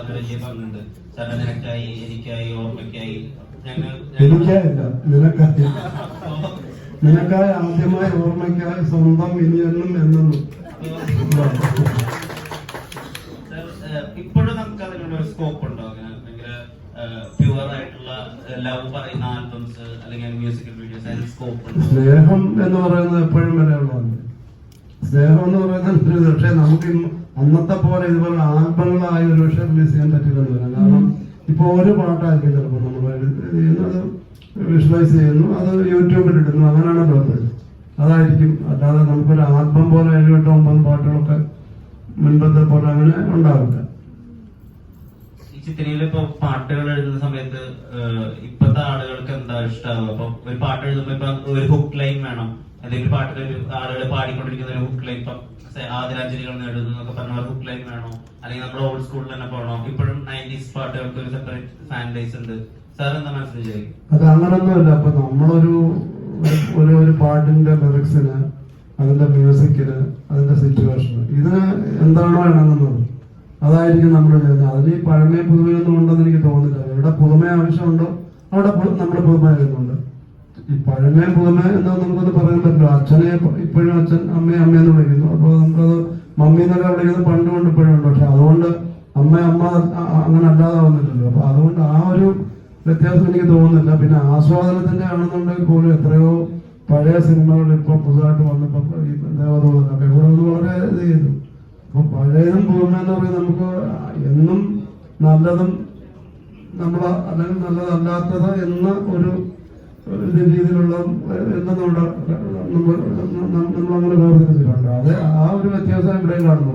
പങ്കുണ്ട് സാറിന് നിനക്കായി എനിക്കായി ഓർമ്മയ്ക്കായി ഞങ്ങൾ എനിക്കായില്ല നിനക്കായി. നിനക്കായി ആദ്യമായി ഓർമ്മയ്ക്കായി സ്വന്തം ഇനിയെന്നും എന്നും. ഏഹ്, ഇപ്പോഴും നമുക്ക് അതിനുള്ള സ്കോപ്പ് ഉണ്ടോ? അങ്ങനെ ഭയങ്കര പ്യുവർ ആയിട്ടുള്ള ലവ് പറയുന്ന ആൽബംസ് അല്ലെങ്കിൽ മ്യൂസിക്കൽ വീഡിയോസ് അതിന് സ്കോപ്പ് സ്നേഹം എന്ന് പറയുന്നത് എപ്പോഴും വരെയുള്ളതാണ് സ്നേഹം എന്ന് പറയുന്നത് ഒരു പക്ഷേ നമുക്ക് അന്നത്തെ പോലെ ഇതുപോലെ ആൽബങ്ങളായി ഒരു പക്ഷേ റിലീസ് ചെയ്യാൻ പറ്റില്ലെന്ന് പറയാം കാരണം ഇപ്പൊ ഒരു പാട്ടായിരിക്കും ചിലപ്പോൾ നമ്മൾ ചെയ്യുന്നത് വിഷ്വലൈസ് ചെയ്യുന്നു അത് യൂട്യൂബിൽ ഇടുന്നു അങ്ങനെയാണ് ലോകം അതായിരിക്കും. അല്ലാതെ നമുക്കൊരു ആൽബം പോലെ ഏഴ് എട്ട് ഒമ്പത് പാട്ടുകളൊക്കെ മുൻപത്തെ പോലെ അങ്ങനെ ഉണ്ടാവില്ല. ഈ ചിത്രയിലിപ്പോ പാട്ടുകൾ എഴുതുന്ന ഏഹ്, ഇപ്പത്തെ ആളുകൾക്ക് എന്താ ഇഷ്ടമാവുക അപ്പൊ ഒരു പാട്ട് എഴുതുമ്പോ ഇപ്പൊ ഒരു ഹുക്ക് ലൈൻ വേണം. അല്ലെങ്കിൽ പാട്ടിൽ ഒരു ആളുകൾ പാടിക്കൊണ്ടിരിക്കുന്ന ഒരു ഹുക്ക് ലൈൻ ഇപ്പൊ ആദരാഞ്ജലികൾ നേടുന്നു എന്നൊക്കെ പറഞ്ഞ ഹുക്ക് ലൈൻ വേണോ? അല്ലെങ്കിൽ നമ്മൾ ഓൾഡ് സ്കൂളിൽ തന്നെ പോകണോ ഇപ്പോഴും നയന്റീസ് പാട്ടുകൾക്ക് ഒരു സെപ്പറേറ്റ് ഫാൻ ബേസ് ഉണ്ട്. സാർ എന്താ മനസ്സിലായി? അത് അങ്ങനൊന്നുമല്ല. അപ്പൊ നമ്മളൊരു ഒരു ഒരു പാട്ടിന്റെ ലിറിക്സിന് അതിന്റെ മ്യൂസിക്കിന് അതിന്റെ സിറ്റുവേഷന് ഇതിന് എന്താണോ ഇണങ്ങുന്നത് അതായിരിക്കും നമ്മൾ ചെയ്യുന്നത് അതിന് പഴമയും പുതുമയൊന്നും ഉണ്ടെന്ന് എനിക്ക് തോന്നുന്നില്ല. എവിടെ പുതുമ ആവശ്യമുണ്ടോ അവിടെ നമ്മുടെ പുതുമ ചെയ്യുന്നുണ്ട് ഈ പഴമയും പുതുമ എന്ന് നമുക്കൊന്ന് പറയാൻ പറ്റില്ല. അച്ഛനെ ഇപ്പോഴും അച്ഛൻ അമ്മയെ എന്ന് വിളിക്കുന്നു. അപ്പോൾ നമുക്കത് മമ്മി എന്നൊക്കെ വിളിക്കുന്നത് പണ്ട് കൊണ്ട് ഇപ്പോഴും ഉണ്ട്. പക്ഷെ അതുകൊണ്ട് അമ്മ അമ്മ അങ്ങനെ അല്ലാതാവുന്നില്ലല്ലോ. അപ്പൊ അതുകൊണ്ട് ആ ഒരു വ്യത്യാസം എനിക്ക് തോന്നുന്നില്ല. പിന്നെ ആസ്വാദനത്തിന്റെ ആണെന്നുണ്ടെങ്കിൽ പോലും എത്രയോ പഴയ സിനിമകൾ ഇപ്പൊ പുതുതായിട്ട് വന്നപ്പോ ഈ ദേവദൂതനൊക്കെ പഴയതും എന്ന് പറയുന്നത് നമുക്ക് എന്നും നല്ലതും നമ്മൾ അല്ലെങ്കിൽ നല്ലതല്ലാത്തത് എന്ന ഒരു രീതിയിലുള്ള നമ്മുടെ നമ്മൾ നമ്മളങ്ങനെ വേർതിരിച്ചിട്ടുണ്ട്. അത് ആ ഒരു വ്യത്യാസം ഇവിടെയും കാണുന്നു